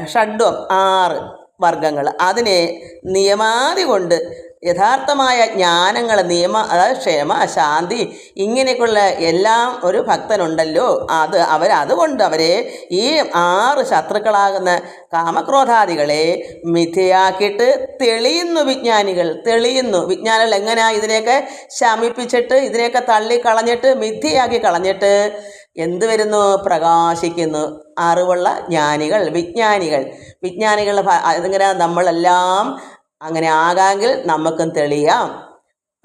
ഷഡ്വം ആറ് വർഗങ്ങൾ. അതിനെ നിയമാതി കൊണ്ട് യഥാർത്ഥമായ ജ്ഞാനങ്ങൾ നിയമ അതായത് ക്ഷേമ ശാന്തി ഇങ്ങനെയൊക്കെയുള്ള എല്ലാം ഒരു ഭക്തനുണ്ടല്ലോ. അത് അവർ അതുകൊണ്ട് അവരെ ഈ ആറ് ശത്രുക്കളാകുന്ന കാമക്രോധാദികളെ മിഥയാക്കിയിട്ട് തെളിയുന്നു വിജ്ഞാനികൾ തെളിയുന്നു. വിജ്ഞാനികൾ എങ്ങനെയാ ഇതിനെയൊക്കെ ശമിപ്പിച്ചിട്ട് ഇതിനെയൊക്കെ തള്ളിക്കളഞ്ഞിട്ട് മിഥയാക്കി കളഞ്ഞിട്ട് എന്ത് വരുന്നു? പ്രകാശിക്കുന്നു. അറിവുള്ള ജ്ഞാനികൾ വിജ്ഞാനികൾ. വിജ്ഞാനികൾ അതിങ്ങനെ നമ്മളെല്ലാം അങ്ങനെ ആകാമെങ്കിൽ നമുക്കും തെളിയാം.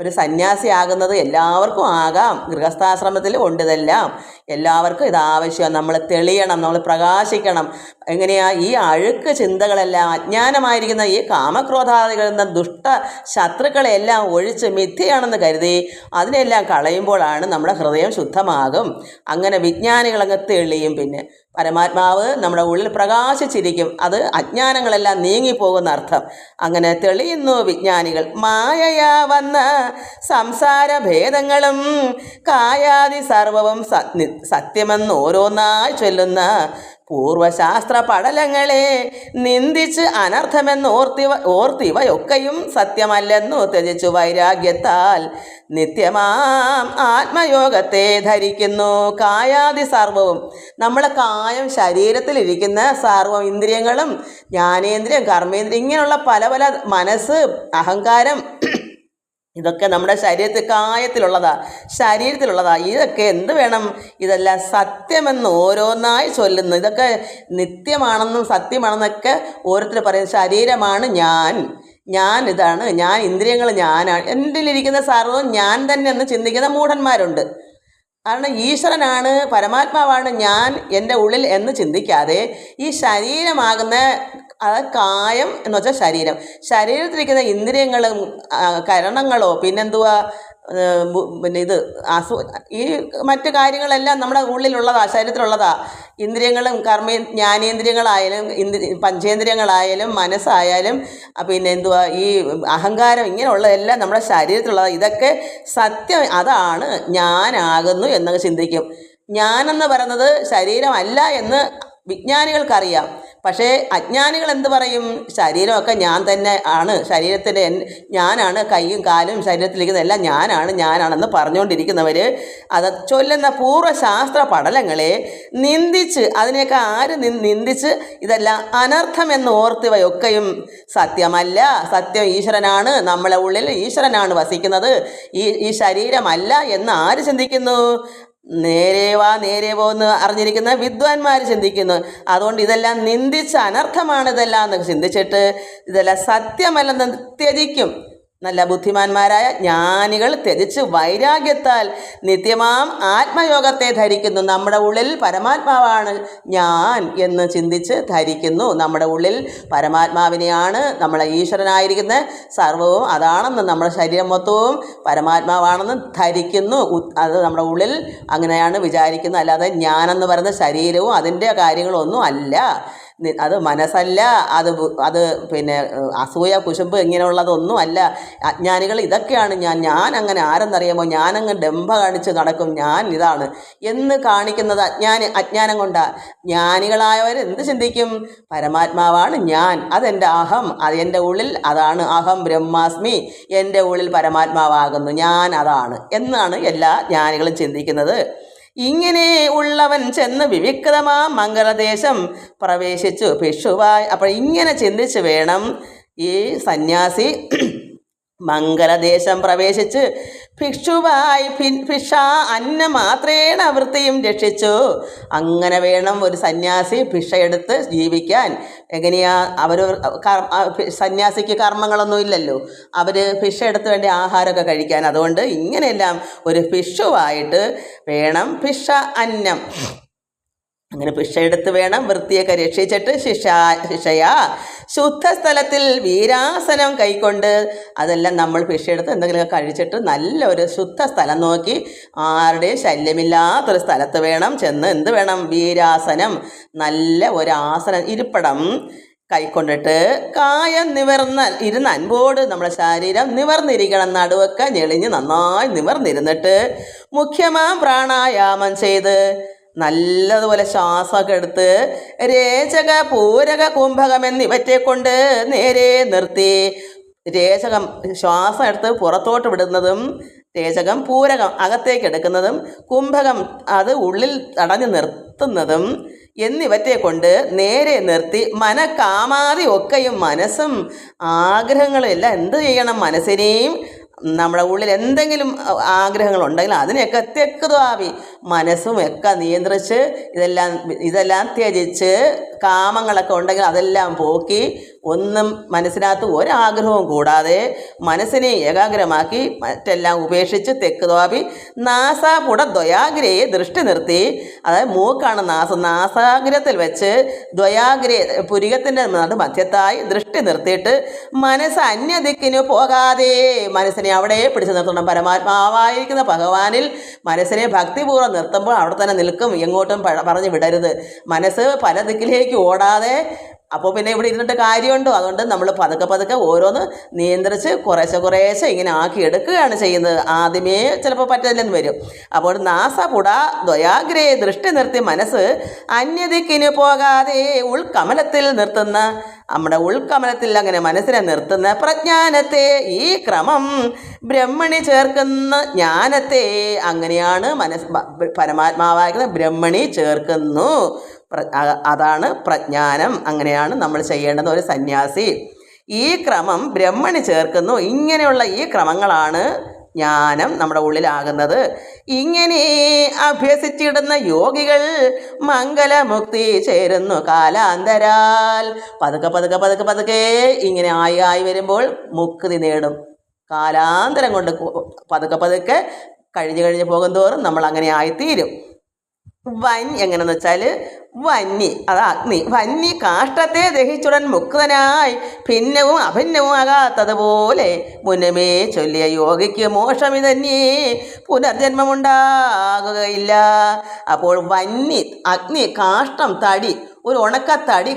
ഒരു സന്യാസി ആകുന്നത് എല്ലാവർക്കും ആകാം. ഗൃഹസ്ഥാശ്രമത്തിൽ ഉണ്ടതെല്ലാം എല്ലാവർക്കും ഇത് ആവശ്യമാണ്. നമ്മൾ തെളിയണം നമ്മൾ പ്രകാശിക്കണം. എങ്ങനെയാ ഈ അഴുക്ക് ചിന്തകളെല്ലാം അജ്ഞാനമായിരിക്കുന്ന ഈ കാമക്രോധാദികളിൽ നിന്ന് ദുഷ്ട ശത്രുക്കളെല്ലാം ഒഴിച്ച് മിഥ്യയാണെന്ന് കരുതി അതിനെല്ലാം കളയുമ്പോഴാണ് നമ്മുടെ ഹൃദയം ശുദ്ധമാകും. അങ്ങനെ വിജ്ഞാനികളങ്ങ് തെളിയും പിന്നെ. പരമാത്മാവ് നമ്മുടെ ഉള്ളിൽ പ്രകാശിച്ചിരിക്കും. അത് അജ്ഞാനങ്ങളെല്ലാം നീങ്ങിപ്പോകുന്ന അർത്ഥം. അങ്ങനെ തെളിയുന്നു വിജ്ഞാനികൾ മായയാ വന്ന സംസാര ഭേദങ്ങളും കായാതി സർവവും സത്യമെന്ന് ഓരോന്നായി ചൊല്ലുന്ന പൂർവശാസ്ത്ര പടലങ്ങളെ നിന്ദിച്ച് അനർത്ഥമെന്ന് ഓർത്തിവ ഓർത്തിവയൊക്കെയും സത്യമല്ലെന്നു ത്യജിച്ചു വൈരാഗ്യത്താൽ. നിത്യമാം ആത്മയോഗത്തെ ധരിക്കുന്നു. കായാതി സർവവും. നമ്മളെ കായം ശരീരത്തിലിരിക്കുന്ന സർവം ഇന്ദ്രിയങ്ങളും ജ്ഞാനേന്ദ്രിയം കർമ്മേന്ദ്രിയം ഇങ്ങനെയുള്ള പല പല മനസ്സ് അഹങ്കാരം ഇതൊക്കെ നമ്മുടെ ശരീരത്തിൽ കായത്തിലുള്ളതാ ശരീരത്തിലുള്ളതാ. ഇതൊക്കെ എന്ത് വേണം? ഇതെല്ലാം സത്യമെന്ന് ഓരോന്നായി ചൊല്ലുന്നു. ഇതൊക്കെ നിത്യമാണെന്നും സത്യമാണെന്നൊക്കെ ഓരോരുത്തർ പറയും. ശരീരമാണ് ഞാൻ. ഞാൻ ഇതാണ്. ഞാൻ ഇന്ദ്രിയങ്ങൾ ഞാനാണ് എന്റെ ഇരിക്കുന്ന സർവം ഞാൻ തന്നെ എന്ന് ചിന്തിക്കുന്ന മൂഢന്മാരുണ്ട്. കാരണം ഈശ്വരനാണ് പരമാത്മാവാണ് ഞാൻ എന്റെ ഉള്ളിൽ എന്ന് ചിന്തിക്കാതെ ഈ ശരീരമാകുന്ന അത് കായം എന്ന് വെച്ചാൽ ശരീരം. ശരീരത്തിലിരിക്കുന്ന ഇന്ദ്രിയങ്ങളും കരണങ്ങളോ പിന്നെന്തുവാ? പിന്നെ ഇത് അസു ഈ മറ്റു കാര്യങ്ങളെല്ലാം നമ്മുടെ ഉള്ളിലുള്ളതാണ് ശരീരത്തിലുള്ളതാ. ഇന്ദ്രിയങ്ങളും കർമ്മ ജ്ഞാനേന്ദ്രിയങ്ങളായാലും ഇന്ദ്രി പഞ്ചേന്ദ്രിയങ്ങളായാലും മനസ്സായാലും പിന്നെ എന്തുവാ ഈ അഹങ്കാരം ഇങ്ങനെയുള്ളതെല്ലാം നമ്മുടെ ശരീരത്തിലുള്ളതാണ് ഇതൊക്കെ സത്യം അതാണ് ഞാനാകുന്നു എന്നൊക്കെ ചിന്തിക്കും. ഞാനെന്ന് പറയുന്നത് ശരീരമല്ല എന്ന് വിജ്ഞാനികൾക്കറിയാം. പക്ഷേ അജ്ഞാനികൾ എന്ത് പറയും? ശരീരമൊക്കെ ഞാൻ തന്നെ ആണ്. ശരീരത്തിന്റെ ഞാനാണ് കൈയും കാലും ശരീരത്തിലിരിക്കുന്ന എല്ലാം ഞാനാണ് ഞാനാണെന്ന് പറഞ്ഞുകൊണ്ടിരിക്കുന്നവർ അത് ചൊല്ലുന്ന പൂർവശാസ്ത്ര പഠനങ്ങളെ നിന്ദിച്ച് അതിനെയൊക്കെ ആര് നിന്ദിച്ച് ഇതെല്ലാം അനർത്ഥമെന്ന് ഓർത്തിവയൊക്കെയും സത്യമല്ല. സത്യം ഈശ്വരനാണ്. നമ്മളെ ഉള്ളിൽ ഈശ്വരനാണ് വസിക്കുന്നത്. ഈ ഈ ശരീരമല്ല എന്ന് ആര് ചിന്തിക്കുന്നു? നേരെ വാ നേരെ പോ എന്ന് അറിഞ്ഞിരിക്കുന്ന വിദ്വാൻമാർ ചിന്തിക്കുന്നു. അതുകൊണ്ട് ഇതെല്ലാം നിന്ദിച്ച അനർത്ഥമാണ് ഇതെല്ലാം എന്ന് ചിന്തിച്ചിട്ട് ഇതെല്ലാം സത്യമല്ലെന്ന് ത്യജിക്കും. നല്ല ബുദ്ധിമാന്മാരായ ജ്ഞാനികൾ ത്യജിച്ച് വൈരാഗ്യത്താൽ നിത്യമാം ആത്മയോഗത്തെ ധരിക്കുന്നു. നമ്മുടെ ഉള്ളിൽ പരമാത്മാവാണ് ഞാൻ എന്ന് ചിന്തിച്ച് ധരിക്കുന്നു. നമ്മുടെ ഉള്ളിൽ പരമാത്മാവിനെയാണ് നമ്മളെ ഈശ്വരനായിരിക്കുന്ന സർവവും അതാണെന്ന് നമ്മുടെ ശരീരം മൊത്തവും പരമാത്മാവാണെന്ന് ധരിക്കുന്നു. അത് നമ്മുടെ ഉള്ളിൽ അങ്ങനെയാണ് വിചാരിക്കുന്നത്. അല്ലാതെ ഞാനെന്ന് പറയുന്ന ശരീരവും അതിന്റെ കാര്യങ്ങളൊന്നും അല്ല. അത് മനസ്സല്ല അത് അത് പിന്നെ അസൂയ കുശുമ്പ് ഇങ്ങനെയുള്ളതൊന്നും അല്ല അജ്ഞാനികൾ ഇതൊക്കെയാണ് ഞാൻ ഞാൻ അങ്ങനെ ആരെന്നറിയാമോ? ഞാനങ്ങ് ഡെമ്പ കാണിച്ച് നടക്കും ഞാൻ ഇതാണ്. എന്ന് കാണിക്കുന്നത് അജ്ഞാനി അജ്ഞാനം കൊണ്ടാണ് ജ്ഞാനികളായവർ എന്ത് ചിന്തിക്കും? പരമാത്മാവാണ് ഞാൻ അതെന്റെ അഹം അത് എന്റെ ഉള്ളിൽ അതാണ് അഹം ബ്രഹ്മാസ്മി എന്റെ ഉള്ളിൽ പരമാത്മാവാകുന്നു ഞാൻ അതാണ്. എന്നാണ് എല്ലാ ജ്ഞാനികളും ചിന്തിക്കുന്നത്. ഇങ്ങനെ ഉള്ളവൻ ചെന്ന് വിവിക്തമാ മംഗളദേശം പ്രവേശിച്ചു ഭിക്ഷുവായി. അപ്പോൾ ഇങ്ങനെ ചിന്തിച്ച് വേണം ഈ സന്യാസി മംഗളദേശം പ്രവേശിച്ച് ഭിക്ഷുവായി ഭിക്ഷ അന്ന മാത്രേണ വൃത്തിയും രക്ഷിച്ചു. അങ്ങനെ വേണം ഒരു സന്യാസി ഭിക്ഷയെടുത്ത് ജീവിക്കാൻ. എങ്ങനെയാ അവർ സന്യാസിക്ക് കർമ്മങ്ങളൊന്നും ഇല്ലല്ലോ. അവർ ഭിക്ഷ എടുത്ത് വേണ്ടി ആഹാരമൊക്കെ കഴിക്കാൻ. അതുകൊണ്ട് ഇങ്ങനെയെല്ലാം ഒരു ഭിക്ഷുവായിട്ട് വേണം. ഭിക്ഷ അന്നം. അങ്ങനെ ഭിക്ഷയെടുത്ത് വേണം വൃത്തിയൊക്കെ രക്ഷിച്ചിട്ട് ശിക്ഷ ശിക്ഷയാ. ശുദ്ധ സ്ഥലത്തിൽ വീരാസനം കൈക്കൊണ്ട് അതെല്ലാം നമ്മൾ ഭിക്ഷയെടുത്ത് എന്തെങ്കിലുമൊക്കെ കഴിച്ചിട്ട് നല്ല ഒരു ശുദ്ധ സ്ഥലം നോക്കി ആരുടെയും ശല്യമില്ലാത്തൊരു സ്ഥലത്ത് വേണം ചെന്ന് എന്ത് വേണം? വീരാസനം. നല്ല ഒരു ആസനം ഇരിപ്പിടം കൈക്കൊണ്ടിട്ട് കായം നിവർന്ന ഇരുന്ന് അൻപോട് നമ്മുടെ ശരീരം നിവർന്നിരിക്കണം. നടുവൊക്കെ ഞെളിഞ്ഞ് നന്നായി നിവർന്നിരുന്നിട്ട് മുഖ്യമാ പ്രാണായാമം ചെയ്ത് നല്ലതുപോലെ ശ്വാസമൊക്കെ എടുത്ത് രേചക പൂരക കുംഭകം എന്നിവറ്റെ കൊണ്ട് നേരെ നിർത്തി. രേചകം ശ്വാസം എടുത്ത് പുറത്തോട്ട് വിടുന്നതും രേചകം പൂരകം അകത്തേക്ക് എടുക്കുന്നതും കുംഭകം അത് ഉള്ളിൽ തടഞ്ഞു നിർത്തുന്നതും എന്നിവറ്റെ കൊണ്ട് നേരെ നിർത്തി മനക്കാമാതി ഒക്കെയും മനസ്സും ആഗ്രഹങ്ങളും എല്ലാം എന്ത് ചെയ്യണം മനസ്സിനെയും നമ്മുടെ ഉള്ളിൽ എന്തെങ്കിലും ആഗ്രഹങ്ങളുണ്ടെങ്കിൽ അതിനെയൊക്കെ തെക്കുതാവി മനസ്സും ഒക്കെ നിയന്ത്രിച്ച് ഇതെല്ലാം ഇതെല്ലാം ത്യജിച്ച് കാമങ്ങളൊക്കെ ഉണ്ടെങ്കിൽ അതെല്ലാം പോക്കി ഒന്നും മനസ്സിനകത്ത് ഒരാഗ്രഹവും കൂടാതെ മനസ്സിനെ ഏകാഗ്രമാക്കി മറ്റെല്ലാം ഉപേക്ഷിച്ച് തെക്ക് തോപി നാസാപുട ദ്വയാഗ്രയെ ദൃഷ്ടി നിർത്തി. അതായത് മൂക്കാണ് നാസ. നാസാഗ്രത്തിൽ വെച്ച് ദ്വയാഗ്രേ പുരികത്തിന്റെ നടു മധ്യത്തായി ദൃഷ്ടി നിർത്തിയിട്ട് മനസ്സ് അന്യദിക്കിന് പോകാതെ മനസ്സിനെ അവിടെ പിടിച്ചു നിർത്തണം. പരമാത്മാവായിരിക്കുന്ന ഭഗവാനിൽ മനസ്സിനെ ഭക്തിപൂർവം നിർത്തുമ്പോൾ അവിടെ തന്നെ നിൽക്കും. എങ്ങോട്ടും പറഞ്ഞു വിടരുത്. മനസ്സ് പല ദിക്കിലേക്ക് ഓടാതെ അപ്പോൾ പിന്നെ ഇവിടെ ഇരുന്നിട്ട് കാര്യമുണ്ടോ? അതുകൊണ്ട് നമ്മൾ പതുക്കെ പതുക്കെ ഓരോന്ന് നിയന്ത്രിച്ച് കുറേശ്ശെ കുറേശ്ശെ ഇങ്ങനെ ആക്കി എടുക്കുകയാണ് ചെയ്യുന്നത്. ആദ്യമേ ചിലപ്പോൾ പറ്റില്ലെന്ന് വരും. അപ്പോൾ നാസ നാസപുട ദ്വയാഗ്രേ ദൃഷ്ടി നിർത്തി മനസ്സ് അന്യദിക്കിന് പോകാതെ ഉൾക്കമലത്തിൽ നിർത്തുന്ന നമ്മുടെ ഉൾക്കമലത്തിൽ അങ്ങനെ മനസ്സിനെ നിർത്തുന്ന പ്രജ്ഞാനത്തെ ഈ ക്രമം ബ്രഹ്മണി ചേർക്കുന്ന ജ്ഞാനത്തെ അങ്ങനെയാണ് മനസ് പരമാത്മാവായ ബ്രഹ്മണി ചേർക്കുന്നു. അതാണ് പ്രജ്ഞാനം. അങ്ങനെയാണ് നമ്മൾ ചെയ്യേണ്ടത്. ഒരു സന്യാസി. ഈ ക്രമം ബ്രഹ്മണി ചേർക്കുന്നു. ഇങ്ങനെയുള്ള ഈ ക്രമങ്ങളാണ് ജ്ഞാനം നമ്മുടെ ഉള്ളിലാകുന്നത്. ഇങ്ങനെ അഭ്യസിച്ചിടുന്ന യോഗികൾ മംഗലമുക്തി ചേരുന്നു കാലാന്തരാൽ. പതുക്കെ പതുക്കെ പതുക്കെ പതുക്കെ ഇങ്ങനെ ആയി ആയി വരുമ്പോൾ മുക്തി നേടും. കാലാന്തരം കൊണ്ട് പതുക്കെ പതുക്കെ കഴിഞ്ഞ് കഴിഞ്ഞ് പോകുന്തോറും നമ്മൾ അങ്ങനെ ആയിത്തീരും. വൻ എങ്ങനെയെന്ന് വെച്ചാൽ വന്നി അത് അഗ്നി വന്നി കാഷ്ടത്തെ ദഹിച്ചുടൻ മുക്തനായി ഭിന്നവും അഭിന്നവും ആകാത്തതുപോലെ മുന്നമേ ചൊല്ലിയ യോഗിക്ക് തന്നെ പുനർജന്മമുണ്ടാകുകയില്ല. അപ്പോൾ വന്നി അഗ്നി കാഷ്ടം തടി ഒരു ഉണക്ക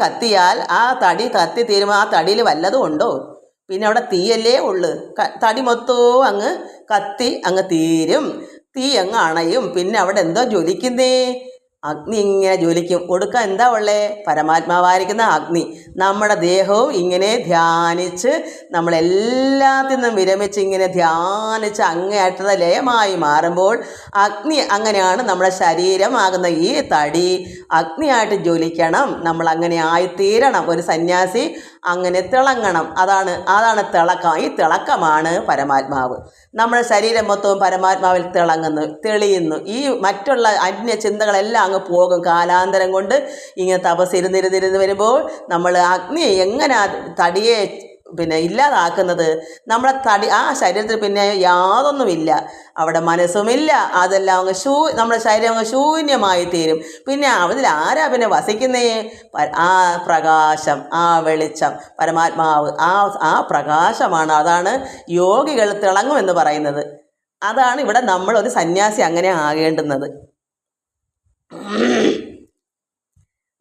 കത്തിയാൽ ആ തടി കത്തി തീരുമ്പോൾ ആ തടിയിൽ വല്ലതും ഉണ്ടോ? പിന്നെ അവിടെ തീയല്ലേ ഉള്ളു. തടി മൊത്തവും അങ്ങ് കത്തി അങ്ങ് തീരും. തീ അങ്ങ് അണയും. പിന്നെ അവിടെ എന്തോ ജ്വലിക്കുന്നേ? അഗ്നി ഇങ്ങനെ ജ്വലിക്കും. ഒടുക്ക എന്താ ഉള്ളേ? പരമാത്മാവായിരിക്കുന്ന അഗ്നി. നമ്മുടെ ദേഹവും ഇങ്ങനെ ധ്യാനിച്ച് നമ്മളെല്ലാത്തിൽ നിന്നും വിരമിച്ച് ഇങ്ങനെ ധ്യാനിച്ച് അങ്ങേയറ്റത ലയമായി മാറുമ്പോൾ അഗ്നി അങ്ങനെയാണ് നമ്മുടെ ശരീരമാകുന്ന ഈ തടി. അഗ്നിയായിട്ട് ജ്വലിക്കണം. നമ്മൾ അങ്ങനെ ആയിത്തീരണം. ഒരു സന്യാസി അങ്ങനെ തിളങ്ങണം. അതാണ് അതാണ് തിളക്കം. ഈ തിളക്കമാണ് പരമാത്മാവ്. നമ്മുടെ ശരീരം മൊത്തവും പരമാത്മാവിൽ തിളങ്ങുന്നു തെളിയുന്നു. ഈ മറ്റുള്ള അന്യ ചിന്തകളെല്ലാം അങ്ങ് പോകും. കാലാന്തരം കൊണ്ട് ഇങ്ങനെ തപസ്സിരുന്നിരുന്നിരുന്ന് വരുമ്പോൾ നമ്മൾ അഗ്നി എങ്ങനെ തടിയെ പിന്നെ ഇല്ലാതാക്കുന്നത് നമ്മളെ തടി ആ ശരീരത്തിൽ പിന്നെ യാതൊന്നുമില്ല. അവിടെ മനസ്സുമില്ല. അതെല്ലാം അങ്ങ് ശൂ നമ്മുടെ ശരീരം അങ്ങ് ശൂന്യമായി തീരും. പിന്നെ അതിൽ ആരാ പിന്നെ വസിക്കുന്നേ? ആ പ്രകാശം ആ വെളിച്ചം പരമാത്മാവ് ആ ആ പ്രകാശമാണ്. അതാണ് യോഗികൾ തിളങ്ങുമെന്ന് പറയുന്നത്. അതാണ് ഇവിടെ നമ്മളൊരു സന്യാസി അങ്ങനെ ആകേണ്ടുന്നത്.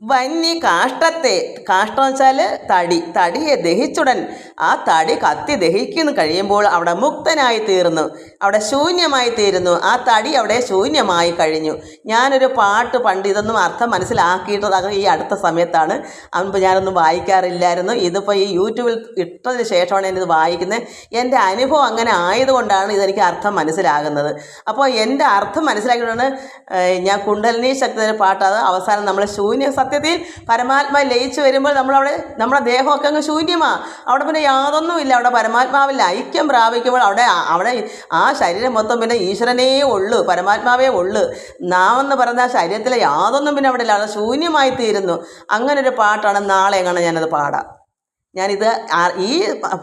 വന്യ കാഷ്ടത്തെ കാഷ്ടം വെച്ചാൽ തടി തടിയെ ദഹിച്ചുടൻ ആ തടി കത്തി ദഹിക്കുന്നു കഴിയുമ്പോൾ അവിടെ മുക്തനായി തീർന്നു. അവിടെ ശൂന്യമായി തീരുന്നു. ആ തടി അവിടെ ശൂന്യമായി കഴിഞ്ഞു. ഞാനൊരു പാട്ട് പണ്ട് ഇതൊന്നും അർത്ഥം മനസ്സിലാക്കിയിട്ടത് ഈ അടുത്ത സമയത്താണ്. അതിപ്പോൾ ഞാനൊന്നും വായിക്കാറില്ലായിരുന്നു. ഇതിപ്പോൾ ഈ യൂട്യൂബിൽ ഇട്ടതിന് ശേഷമാണ് ഞാനിത് വായിക്കുന്നത്. എന്റെ അനുഭവം അങ്ങനെ ആയതുകൊണ്ടാണ് ഇതെനിക്ക് അർത്ഥം മനസ്സിലാകുന്നത്. അപ്പോൾ എന്റെ അർത്ഥം മനസ്സിലാക്കിയിട്ടാണ് ഞാൻ കുണ്ടലിനി ശക്തിയുടെ പാട്ട് അവസാനം നമ്മൾ ശൂന്യ സത്യത്തിൽ പരമാത്മാ ലയിച്ചു വരുമ്പോൾ നമ്മളവിടെ നമ്മുടെ ദേഹമൊക്കെ അങ്ങ് ശൂന്യമാണ് അവിടെ പിന്നെ യാതൊന്നുമില്ല. അവിടെ പരമാത്മാവിൽ ഐക്യം പ്രാപിക്കുമ്പോൾ അവിടെ അവിടെ ആ ശരീരം മൊത്തം പിന്നെ ഈശ്വരനേ ഉള്ളൂ പരമാത്മാവേ ഉള്ളൂ. നാം എന്ന് പറഞ്ഞ ആ ശരീരത്തിലെ യാതൊന്നും പിന്നെ അവിടെ ഇല്ല. ശൂന്യമായി തീരുന്നു. അങ്ങനെ ഒരു പാട്ടാണ് നാളെ എങ്ങനെ ഞാനത് പാടാം. ഞാനിത് ഈ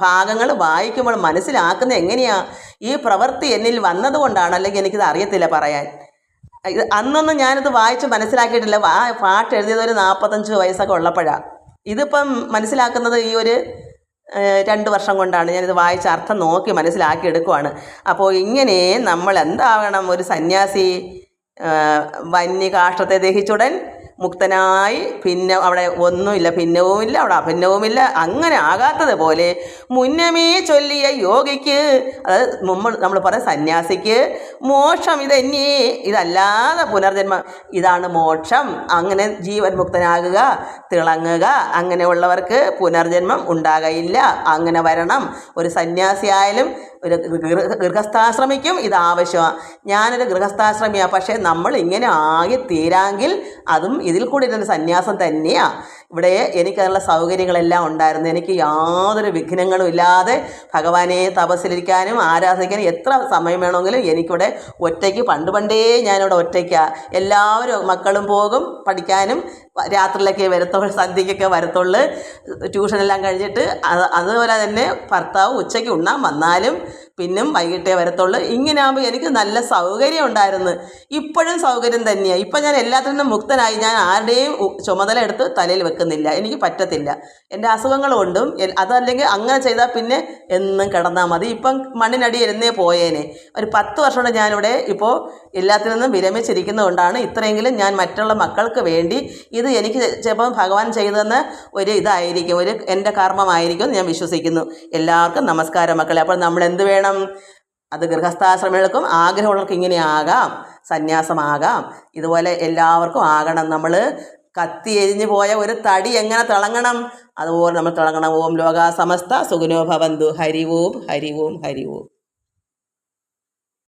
ഭാഗങ്ങൾ വായിക്കുമ്പോൾ മനസ്സിലാക്കുന്നത് എങ്ങനെയാണ് ഈ പ്രവൃത്തി എന്നിൽ വന്നതുകൊണ്ടാണ് അല്ലെങ്കിൽ എനിക്കിത് അറിയത്തില്ല പറയാൻ. ഇത് അന്നൊന്നും ഞാനിത് വായിച്ച് മനസ്സിലാക്കിയിട്ടില്ല. ആ പാട്ട് എഴുതിയത് ഒരു നാൽപ്പത്തഞ്ച് വയസ്സൊക്കെ ഉള്ളപ്പോഴാണ് ഇതിപ്പം മനസ്സിലാക്കുന്നത് ഈ ഒരു രണ്ട് വർഷം കൊണ്ടാണ് ഞാനിത് വായിച്ച അർത്ഥം നോക്കി മനസ്സിലാക്കി എടുക്കുവാണ്. അപ്പോൾ ഇങ്ങനെ നമ്മൾ എന്താകണം ഒരു സന്യാസി വന്യകാഷ്ടത്തെ ദഹിച്ചുടൻ മുക്തനായി പിന്നെ അവിടെ ഒന്നുമില്ല ഭിന്നവുമില്ല അവിടെ അഭിന്നവുമില്ല അങ്ങനെ ആകാത്തതുപോലെ മുന്നമേ ചൊല്ലിയ യോഗിക്ക് അതായത് മുമ്പ് നമ്മൾ പറഞ്ഞ സന്യാസിക്ക് മോക്ഷം ഇതന്നെ ഇതല്ലാതെ പുനർജന്മം ഇതാണ് മോക്ഷം അങ്ങനെ ജീവൻ മുക്തനാകുക തിളങ്ങുക അങ്ങനെയുള്ളവർക്ക് പുനർജന്മം ഉണ്ടാകയില്ല അങ്ങനെ വരണം. ഒരു സന്യാസിയായാലും ഒരു ഗൃഹസ്ഥാശ്രമിക്കും ഇത് ആവശ്യമാണ് ഞാനൊരു ഗൃഹസ്ഥാശ്രമിയാണ് പക്ഷേ നമ്മൾ ഇങ്ങനെ ആകെ തീരാങ്കിൽ അതും ഇതിൽ കൂടി ഒരു സന്യാസം തന്നെയാണ് ഇവിടെ എനിക്കതിനുള്ള സൗകര്യങ്ങളെല്ലാം ഉണ്ടായിരുന്നു. എനിക്ക് യാതൊരു വിഘ്നങ്ങളും ഇല്ലാതെ ഭഗവാനെ തപസ്സിലിരിക്കാനും ആരാധിക്കാനും എത്ര സമയം വേണമെങ്കിലും എനിക്കിവിടെ ഒറ്റയ്ക്ക് പണ്ട് പണ്ടേ ഞാനിവിടെ ഒറ്റയ്ക്കാണ് എല്ലാവരും മക്കളും പോകും പഠിക്കാനും രാത്രിയിലൊക്കെ വരത്തുള്ളൂ സന്ധ്യയ്ക്കൊക്കെ വരത്തുള്ളൂ. ട്യൂഷനെല്ലാം കഴിഞ്ഞിട്ട് അത് അതുപോലെ തന്നെ ഭർത്താവ് ഉച്ചയ്ക്ക് ഉണ്ണാൻ വന്നാലും പിന്നും വൈകിട്ടേ വരത്തുള്ളൂ. ഇങ്ങനെ ആകുമ്പോൾ എനിക്ക് നല്ല സൗകര്യം ഉണ്ടായിരുന്നു. ഇപ്പോഴും സൗകര്യം തന്നെയാണ് ഇപ്പം ഞാൻ എല്ലാത്തിൽ നിന്നും മുക്തനായി. ഞാൻ ആരുടെയും ചുമതല എടുത്ത് തലയിൽ വെക്കുന്നില്ല. എനിക്ക് പറ്റത്തില്ല. എന്റെ അസുഖങ്ങൾ കൊണ്ടും അതല്ലെങ്കിൽ അങ്ങനെ ചെയ്താൽ പിന്നെ എന്നും കിടന്നാൽ മതി. ഇപ്പം മണ്ണിനടി ഇരുന്നേ പോയേനെ. ഒരു പത്ത് വർഷം കൊണ്ട് ഞാനിവിടെ ഇപ്പോൾ എല്ലാത്തിൽ നിന്നും വിരമിച്ചിരിക്കുന്നതുകൊണ്ടാണ് ഇത്രയെങ്കിലും ഞാൻ മറ്റുള്ള മക്കൾക്ക് വേണ്ടി ഇത് എനിക്ക് ചിലപ്പം ഭഗവാൻ ചെയ്തെന്ന ഒരു ഇതായിരിക്കും. ഒരു എന്റെ കർമ്മമായിരിക്കും ഞാൻ വിശ്വസിക്കുന്നു. എല്ലാവർക്കും നമസ്കാരം മക്കളെ. അപ്പോൾ നമ്മൾ എന്ത് വേണം? അത് ഗൃഹസ്ഥാശ്രമികൾക്കും ആഗ്രഹമുള്ളവർക്ക് ഇങ്ങനെ ആകാം സന്യാസമാകാം. ഇതുപോലെ എല്ലാവർക്കും ആകണം. നമ്മൾ കത്തി എരിഞ്ഞു പോയ ഒരു തടി എങ്ങനെ തിളങ്ങണം? അതുപോലെ നമ്മൾ തിളങ്ങണം. ഓം ലോക സമസ്ത സുഖനോ ഭവന്തു. ഹരി ഓം ഹരി ഓം ഹരി ഓം.